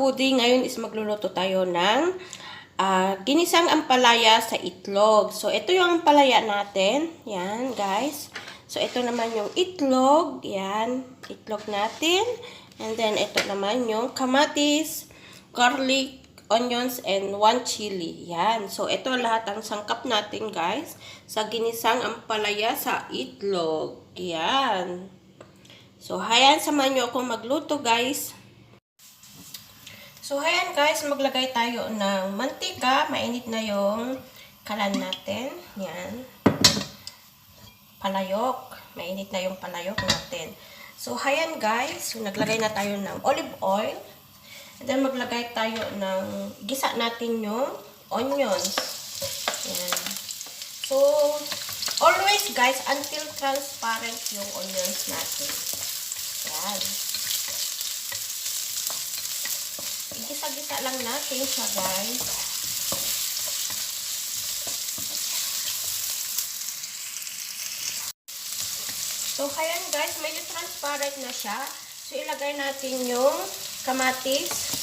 kapudi, ngayon is magluluto tayo ng ah, ginisang ampalaya sa itlog. So, ito yung ampalaya natin. Yan, guys. So, ito naman yung itlog. Yan, itlog natin. And then, ito naman yung kamatis, garlic, onions, and one chili. Yan. So, ito lahat ang sangkap natin, guys, sa ginisang ampalaya sa itlog. Yan. So, hayan, samahan nyo akong magluto, guys. So, hayan, guys, maglagay tayo ng mantika. Mainit na yung kalan natin. Yan. Palayok. Mainit na yung palayok natin. So, hayan, guys. So, naglagay na tayo ng olive oil. And then, maglagay tayo ng gisa natin yung onions. Yan. So, always, guys, until transparent yung onions natin. Yan. Igisa-gisa lang natin siya, guys. So, ayan guys, medyo transparent na siya. So, ilagay natin yung kamatis,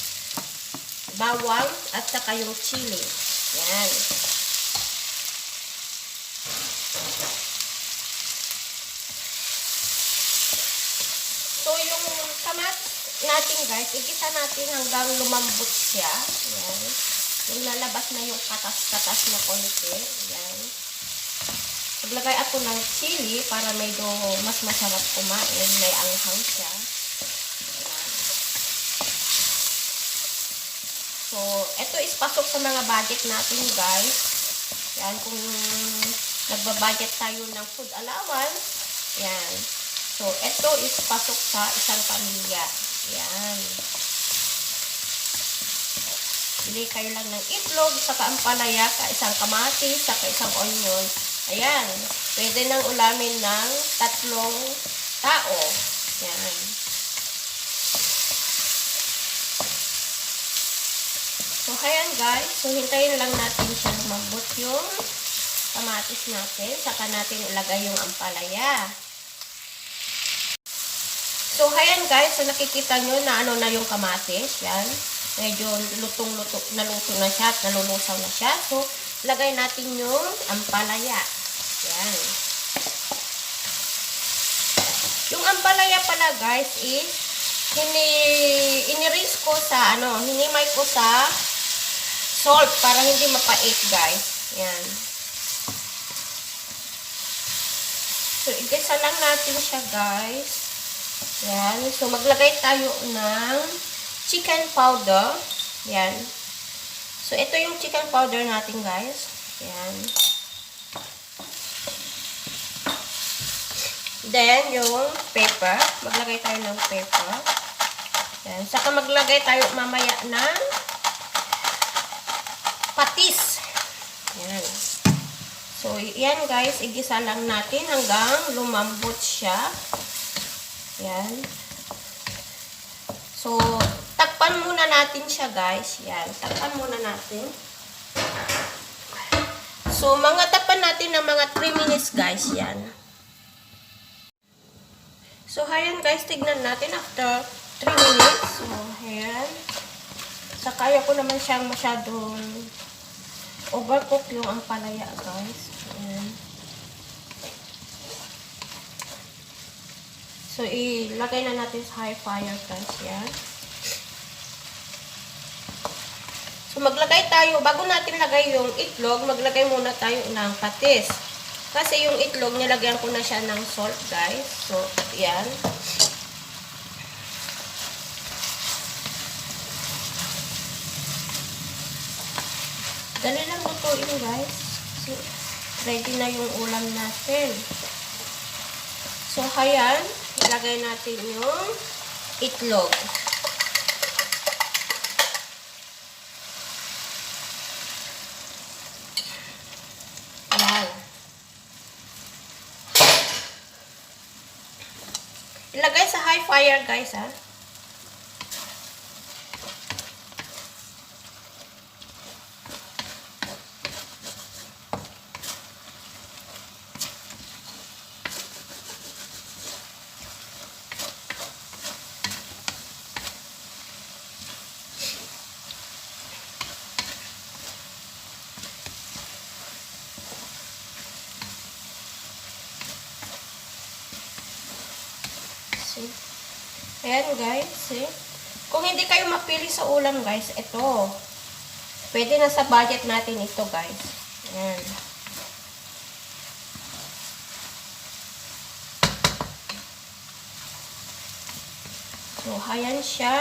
bawang, at saka yung chili. Yan. So, yung kamatis natin guys, igisa natin hanggang lumambot siya. Yan. Yung lalabas na yung katas-katas na konti. Yan. Naglagay ako ng chili para medyo mas masarap kumain. May anghang siya. Yan. So, ito is pasok sa mga budget natin guys. Yan, kung nagbabudget tayo ng food allowance, yan. So, ito is pasok sa isang pamilya. Yan. Bili kayo lang ng itlog, saka ampalaya, ka isang kamatis, saka isang onion. Ayan. Pwede nang ulamin ng tatlong tao. Yan. So, ayan guys. So, hintayin lang natin siya lumambot yung kamatis natin. Saka natin ilagay yung ampalaya. So, ayan guys. So, nakikita nyo na ano na yung kamatis. Yan. Medyo lutong-luto, naluto na siya at nalulusaw na siya. So, lagay natin yung ampalaya. Yan. Yung ampalaya pala guys is hini, iniris ko sa ano, hinimay ko sa salt para hindi mapait guys. Yan. So, igisa lang natin siya guys. Yan. So, maglagay tayo ng chicken powder. Yan. So, ito yung chicken powder natin guys. Yan. Then, yung pepper. Maglagay tayo ng pepper. Yan. Saka maglagay tayo mamaya ng patis. Yan. So, yan guys. Igisa lang natin hanggang lumambot siya. Yan. So, takpan muna natin siya guys. Yan. Takpan muna natin. So, mga takpan natin ng mga 3 minutes guys. Yan. So, ayan guys, tignan natin after 3 minutes. So, ayan. Sa kaya ko naman siyang masyadong overcook yung ampalaya, guys. Ayan. So, ilagay na natin sa high fire, guys. Yan. So, maglagay tayo, bago natin lagay yung itlog, maglagay muna tayo ng patis. Kasi yung itlog, nilagyan ko na siya ng salt, guys. So, yan. Dali lang lutuin, guys. So, ready na yung ulam natin. So, hayan. Ilagay natin yung itlog. Yan. Ilagay sa high fire, guys, ha. See? Ayan, guys. See? Kung hindi kayo mapili sa ulam, guys, ito. Pwede na sa budget natin ito, guys. Ayan. So, ayan siya.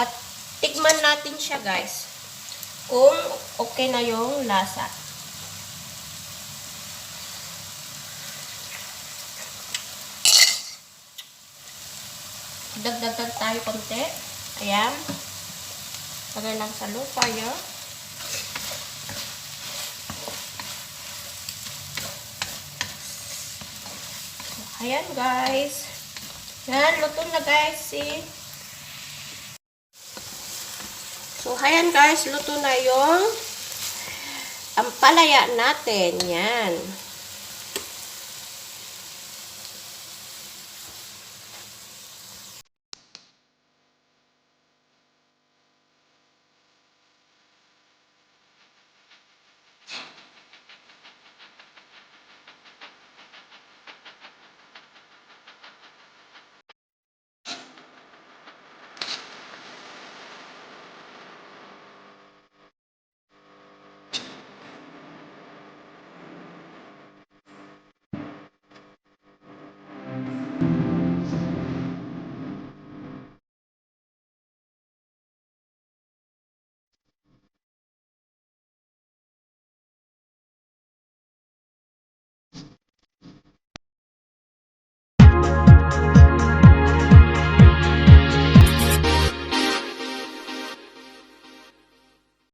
At tikman natin siya, guys. Kung okay na yung lasa. Dagdagan tayo konti. Ayan. Lagay lang sa lupa yun. Ayan, guys. Yan, luto na, guys. See? So, ayan, guys. Luto na yung ampalaya natin. Yan.